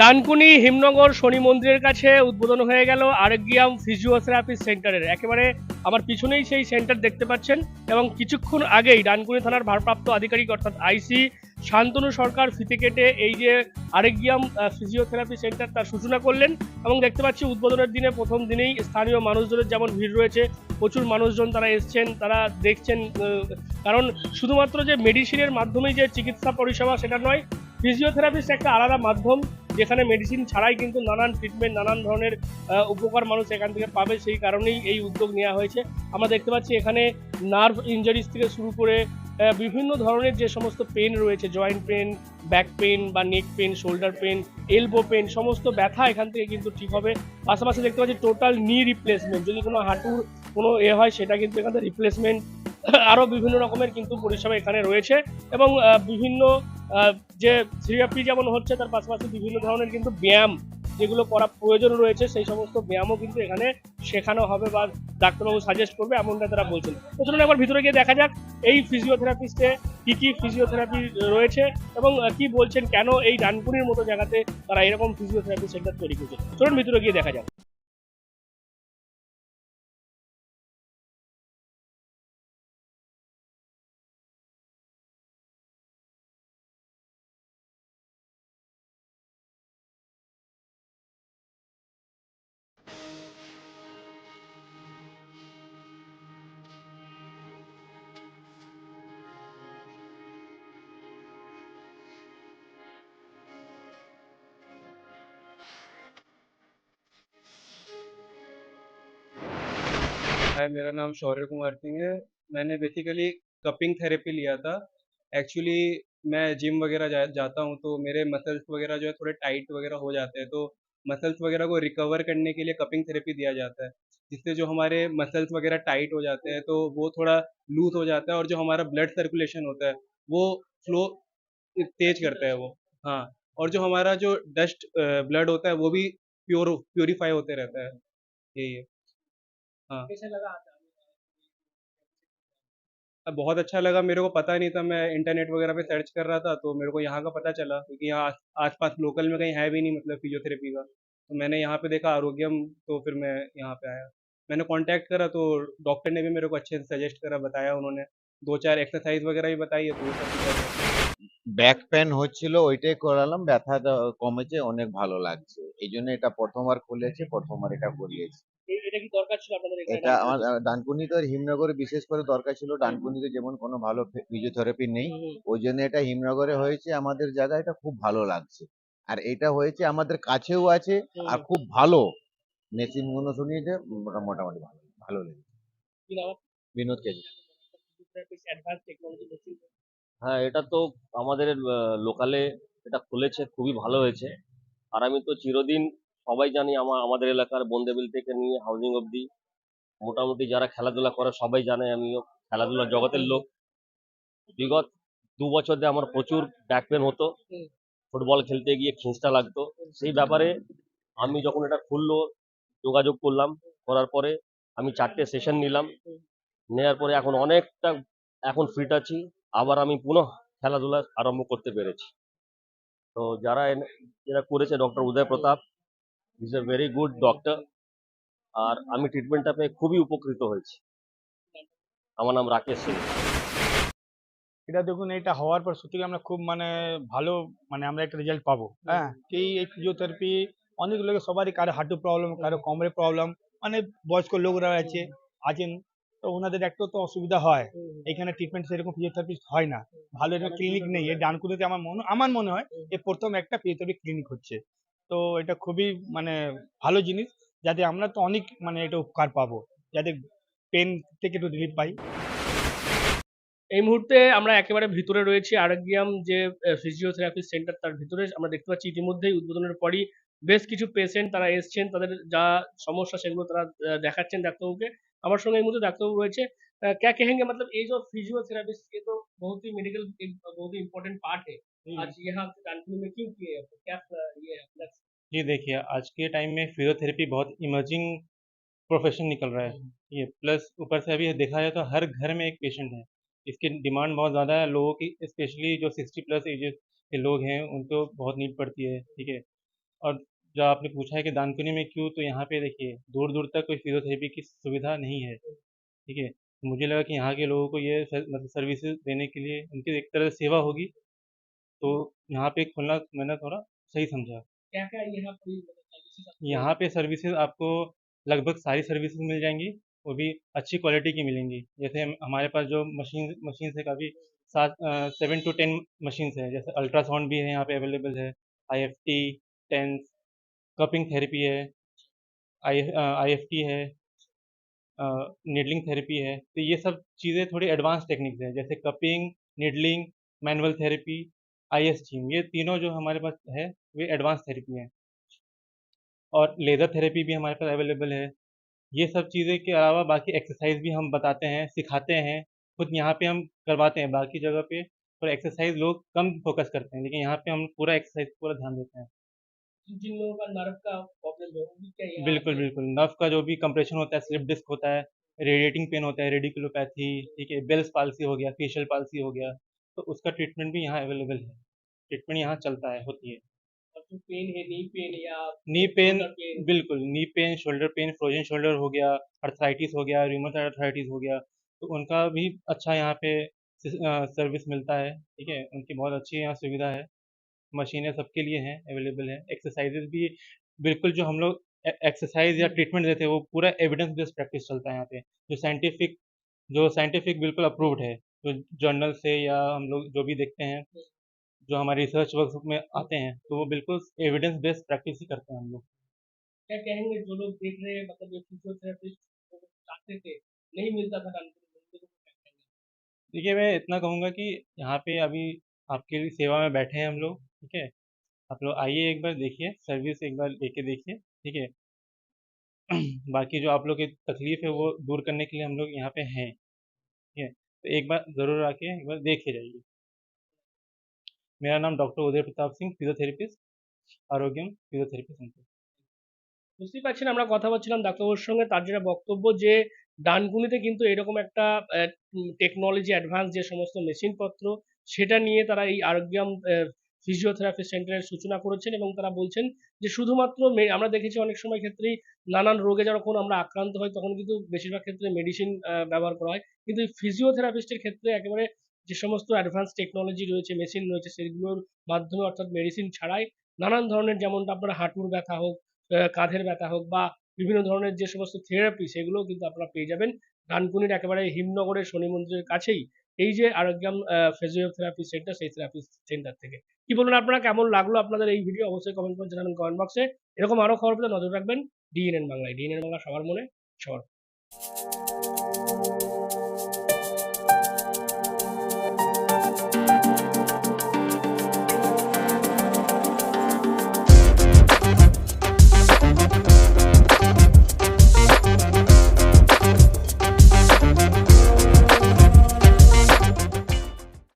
ডানকুনি হিমনগর শনি মন্দিরের কাছে উদ্বোধন হয়ে গেল আরোগ্যাম ফিজিওথেরাপি সেন্টারের। একেবারে আমার পিছনেই সেই সেন্টার দেখতে পাচ্ছেন এবং কিছুক্ষণ আগেই ডানকুনি থানার ভারপ্রাপ্ত আধিকারিক অর্থাৎ আইসি শান্তনু সরকার ফিতে কেটে এই যে আরোগ্যাম ফিজিওথেরাপি সেন্টার তার সূচনা করলেন এবং দেখতে পাচ্ছি উদ্বোধনের দিনে প্রথম দিনেই স্থানীয় মানুষজনের যেমন ভিড় রয়েছে, প্রচুর মানুষজন তারা এসছেন, তারা দেখছেন কারণ শুধুমাত্র যে মেডিসিনের মাধ্যমেই যে চিকিৎসা পরিষেবা সেটা নয় ফিজিওথেরাপিস্ট একটা আলাদা মাধ্যম। যেখানে মেডিসিন ছাড়াই কিন্তু নানান ট্রিটমেন্ট নানান ধরনের উপকার মানুষ এখান থেকে পাবে, সেই কারণেই এই উদ্যোগ নেওয়া হয়েছে। আমরা দেখতে পাচ্ছি এখানে নার্ভ ইঞ্জারিজ থেকে শুরু করে বিভিন্ন ধরনের যে সমস্ত পেন রয়েছে জয়েন্ট পেন ব্যাক পেন বা neck pain shoulder pain elbow pain সমস্ত ব্যথা এখান থেকে কিন্তু ঠিক হবে। পাশাপাশি দেখতে পাচ্ছি টোটাল নি রিপ্লেসমেন্ট যদি কোনো হাঁটুর কোনো এ হয়, সেটা কিন্তু এখানে রিপ্লেসমেন্ট আরও বিভিন্ন রকমের কিন্তু পরিষেবা এখানে রয়েছে এবং বিভিন্ন যে থেরাপি যেমন হচ্ছে, তার পাশাপাশি বিভিন্ন ধরনের কিন্তু ব্যায়াম যেগুলো করা প্রয়োজন রয়েছে, সেই সমস্ত ব্যায়ামও কিন্তু এখানে শেখানো হবে বা ডাক্তারবাবু সাজেস্ট করবে, এমনটা তারা বলছেন। তো চলুন একবার ভিতরে গিয়ে দেখা যাক, এই ফিজিওথেরাপিস্টে কি কি ফিজিওথেরাপি রয়েছে এবং কি বলছেন, কেন এই ডানকুনির মতো জায়গাতে তারা এরকম ফিজিওথেরাপি সেন্টার তৈরি করছে। চলুন ভিতরে গিয়ে দেখা যাক। हाय मेरा नाम शौर्य कुमार सिंह है। मैंने बेसिकली कपिंग थेरेपी लिया था। एक्चुअली मैं जिम वगैरह जा, जाता हूँ तो मेरे मसल्स वगैरह जो है थोड़े टाइट वगैरह हो जाते हैं तो मसल्स वगैरह को रिकवर करने के लिए कपिंग थेरेपी दिया जाता है जिससे जो हमारे मसल्स वगैरह टाइट हो जाते हैं तो वो थोड़ा लूज हो जाता है और जो हमारा ब्लड सर्कुलेशन होता है वो फ्लो तेज करता है वो। हाँ। और जो हमारा जो डस्ट ब्लड होता है वो भी प्योर प्योरीफाई होते रहता है। यही है। हाँ कैसे लगा अब बहुत अच्छा लगा मेरे को पता नहीं था मैं इंटरनेट वगैरह पे सर्च कर रहा था तो मेरे को यहाँ का पता चला क्योंकि यहाँ आस आसपास लोकल में कहीं है भी नहीं मतलब फिजियोथेरेपी का तो मैंने यहाँ पे देखा आरोग्यम तो फिर मैं यहाँ पे आया मैंने कांटेक्ट करा तो डॉक्टर ने भी मेरे को अच्छे से सजेस्ट करा बताया उन्होंने दो चार एक्सरसाइज वगैरह भी बताई है तो वो सब भी कर रहा हूँ। ব্যাক পেন হচ্ছিল ওইটাই করালাম ব্যথাটা কমেছে অনেক ভালো লাগছে এই জন্য এটা প্রথমবার খুলেছি প্রথমবার এটা করিয়েছি এটা কি দরকার ছিল আপনাদের এখানে? এটা আমার আহ, ডানকুনিতে আর হিমনগরে বিশেষ করে দরকার ছিল। ডানকুনিতে যেমন কোনো ভালো ফিজিওথেরাপি নেই। ওই জন্য এটা হিমনগরে হয়েছে। আমাদের জায়গা এটা খুব ভালো লাগছে। আর এটা হয়েছে আমাদের কাছেও আছে আর খুব ভালো। মেশিনগুলো শুনিয়েছে মোটামুটি ভালো ভালো লেগেছে। Binod KG advance technology machine হ্যাঁ এটা তো আমাদের লোকালে এটা খুলেছে খুবই ভালো হয়েছে। আর আমি তো চিরদিন সবাই জানি আমার, আমাদের এলাকার বন্দেবিল থেকে নিয়ে হাউজিং অবধি। মোটামুটি যারা খেলাধুলা করে সবাই জানে আমিও খেলাধুলার জগতের লোক। বিগত দু বছর ধরে আমার প্রচুর ব্যাক পেন হতো। ফুটবল খেলতে গিয়ে খিঁচটা লাগতো। সেই ব্যাপারে আমি যখন এটা খুললো, যোগাযোগ করলাম, করার পরে আমি চারটে সেশন নিলাম। নেওয়ার পরে এখন অনেকটা, এখন ফিট আছি। আবার আমি পুনঃ খেলাধুলা আরম্ভ করতে পেরেছি। তো যারা এরা করেছে doctor Uday Pratap is a very good doctor আর আমি ট্রিটমেন্টটা পেয়ে খুবই উপকৃত হয়েছি। আমার নাম রাকেশ সিং। এটা দেখুন এটা হওয়ার পর সত্যি আমরা খুব মানে ভালো মানে আমরা একটা রেজাল্ট পাবো। হ্যাঁ? এই এই ফিজিওথেরাপি অনেক লোকের সবারই কারও হাঁটু প্রবলেম কারও কোমরে প্রবলেম মানে বয়স্ক লোকরা আছে আছেন তো ওনাদের একটু তো অসুবিধা হয়। এখানে ট্রিটমেন্ট সেরকম ফিজিওথেরাপিস্ট হয় না। ভালো এরকম ক্লিনিক নেই। এই ডানকুনিতে আমার মনে আমার মনে হয় এই প্রথম একটা ফিজিওথেরাপি ক্লিনিক হচ্ছে। তো এটা খুবই মানে ভালো জিনিস যাতে আমরা তো অনেক মানে এটা উপকার পাবো যাতে পেন থেকে একটু রিলিফ পাই এই মুহূর্তে আমরা একেবারে ভিতরে রয়েছি আরোগ্যাম যে ফিজিওথেরাপি সেন্টার তার ভিতরে আমরা দেখতে পাচ্ছি ইতিমধ্যেই উদ্বোধনের পরই বেশ কিছু পেশেন্ট তারা এসছেন তাদের যা সমস্যা সেগুলো তারা আহ, দেখাচ্ছেন ডাক্তারবাবুকে আমার সঙ্গে এই মুহূর্তে ডাক্তারবাবু রয়েছে আহ, क्या कहेंगे मतलब ये जो फिजियोथेरापिस्ट ये तो बहुत ही मेडिकल बहुत ही इम्पोर्टेंट पार्ट है आज यहाँ कानपुर में क्यों किए हैं? क्या अ, ये जी देखिए आज के टाइम में फिजियोथेरेपी बहुत इमर्जिंग प्रोफेशन निकल रहा है। ये प्लस ऊपर से अभी देखा जाए तो हर घर में एक पेशेंट है। इसकी डिमांड बहुत ज़्यादा है। लोगों की स्पेशली जो सिक्सटी प्लस एजेस के लोग हैं उनको बहुत नीड पड़ती है ठीक है? और जो आपने पूछा है कि दानकुनी में क्यों तो यहाँ पे देखिए दूर दूर तक कोई फिजियोथेरेपी की सुविधा नहीं है ठीक है? मुझे लगा कि यहाँ के लोगों को ये सर- मतलब सर्विसेज़ देने के लिए उनकी एक तरह से सेवा होगी। तो यहाँ पे खोलना मैंने थोड़ा सही समझा। क्या क्या यहाँ पे सर्विसेज़ आपको लगभग सारी सर्विसेज़ मिल जाएँगी, वो भी अच्छी क्वालिटी की मिलेंगी। जैसे हमारे पास जो मशीन मशीन है काफ़ी सात सेवन टू टेन मशीन्स है, जैसे अल्ट्रासाउंड भी है यहाँ पे अवेलेबल है I F T TENS cupping therapy है आई आई एफ़ टी है निडलिंग थेरेपी है। तो ये सब चीज़ें थोड़ी एडवांस टेक्निक्स है, जैसे कपिंग निडलिंग मैनुअल थेरेपी आई एस ये तीनों जो हमारे पास है वे एडवांस थेरेपी हैं। और लेज़र थेरेपी भी हमारे पास अवेलेबल है। ये सब चीज़ें के अलावा बाकी एक्सरसाइज भी हम बताते हैं सिखाते हैं खुद यहाँ पे हम करवाते हैं। बाकी जगह पे पर एक्सरसाइज लोग कम फोकस करते हैं लेकिन यहाँ पे हम पूरा एक्सरसाइज पूरा ध्यान देते हैं। जिन लोगों का नर्व का प्रॉब्लम है क्या बिल्कुल बिल्कुल। नर्व का जो भी कंप्रेशन होता है स्लिप डिस्क होता है रेडिएटिंग पेन होता है रेडिकुलोपैथी ठीक है बेल्स पाल्सी हो गया फेशियल पाल्सी हो गया तो उसका ट्रीटमेंट भी यहाँ अवेलेबल है। ट्रीटमेंट यहाँ चलता है होती है। और पेन है नी पेन या नी पेन बिल्कुल knee pain shoulder pain frozen shoulder हो गया अर्थराइटिस हो गया रूमेटॉइड अर्थराइटिस हो गया तो उनका भी अच्छा यहाँ पे सर्विस मिलता है ठीक है? उनकी बहुत अच्छी यहाँ सुविधा है। मशीनें सबके लिए हैं अवेलेबल है। एक्सरसाइजेज भी बिल्कुल जो हम लोग एक्सरसाइज या ट्रीटमेंट देते हैं वो पूरा एविडेंस बेस्ड प्रैक्टिस चलता है यहाँ पे। जो साइंटिफिक जो साइंटिफिक बिल्कुल अप्रूव्ड है। जर्नल से या हम लोग जो भी देखते हैं जो हमारे रिसर्च वर्क में आते हैं तो वो बिल्कुल एविडेंस बेस्ड प्रैक्टिस ही करते हैं हम लोग। क्या कहेंगे जो लोग देख रहे हैं मतलब जो फिजियोथेरेपिस्ट चाहते थे नहीं मिलता था कहेंगे? देखिए मैं इतना कहूँगा कि यहाँ पे अभी आपके लिए सेवा में बैठे हैं हम लोग ठीक है? आप लोग आइए एक बार देखिए सर्विस एक बार लेके देखिए ठीक है? बाकी जो आप लोग की तकलीफ़ है वो दूर करने के लिए हम लोग यहाँ पे हैं ठीक है? तो एक बार ज़रूर आके एक बार देखे जाइए मेरा नाम doctor Uday Pratap Singh physiotherapist Arogyam physiotherapy centre বুঝতেই পারছেন আমরা কথা বলছিলাম ডাক্তারবাবুর সঙ্গে তার যেটা বক্তব্য যে ডানকুনিতে কিন্তু এরকম একটা টেকনোলজি অ্যাডভান্স যে সমস্ত মেশিনপত্র সেটা নিয়ে তারা এই আরোগ্যম ফিজিওথেরাপি সেন্টারের সূচনা করেছেন এবং তারা বলছেন যে শুধুমাত্র আমরা দেখেছি অনেক সময় ক্ষেত্রেই নানান রোগে যখন আমরা আক্রান্ত হই তখন কিন্তু বেশিরভাগ ক্ষেত্রে মেডিসিন ব্যবহার করা হয়। কিন্তু ফিজিওথেরাপিস্টের ক্ষেত্রে একেবারে যে সমস্ত অ্যাডভান্স টেকনোলজি রয়েছে মেশিন রয়েছে, সেগুলোর মাধ্যমে অর্থাৎ মেডিসিন ছাড়াই নানান ধরনের যেমনটা আপনার হাঁটুর ব্যথা হোক কাঁধের ব্যথা হোক বা বিভিন্ন ধরনের যে সমস্ত থেরাপি সেগুলোও কিন্তু আপনারা পেয়ে যাবেন। ডানকুনির একেবারে হিমনগরের শনি মন্দিরের কাছেই। এই যে আরোগ্যাম ফিজিওথেরাপি সেন্টার সেই থেরাপি সেন্টার থেকে। কি বলুন আপনারা, কেমন লাগল আপনাদের এই ভিডিও অবশ্যই কমেন্ট করে জানাবেন কমেন্ট বক্সে এরকম আরও খবর পেতে নজর রাখবেন ডিএনএন বাংলায়। ডিএনএন বাংলা সবার মনে, সবার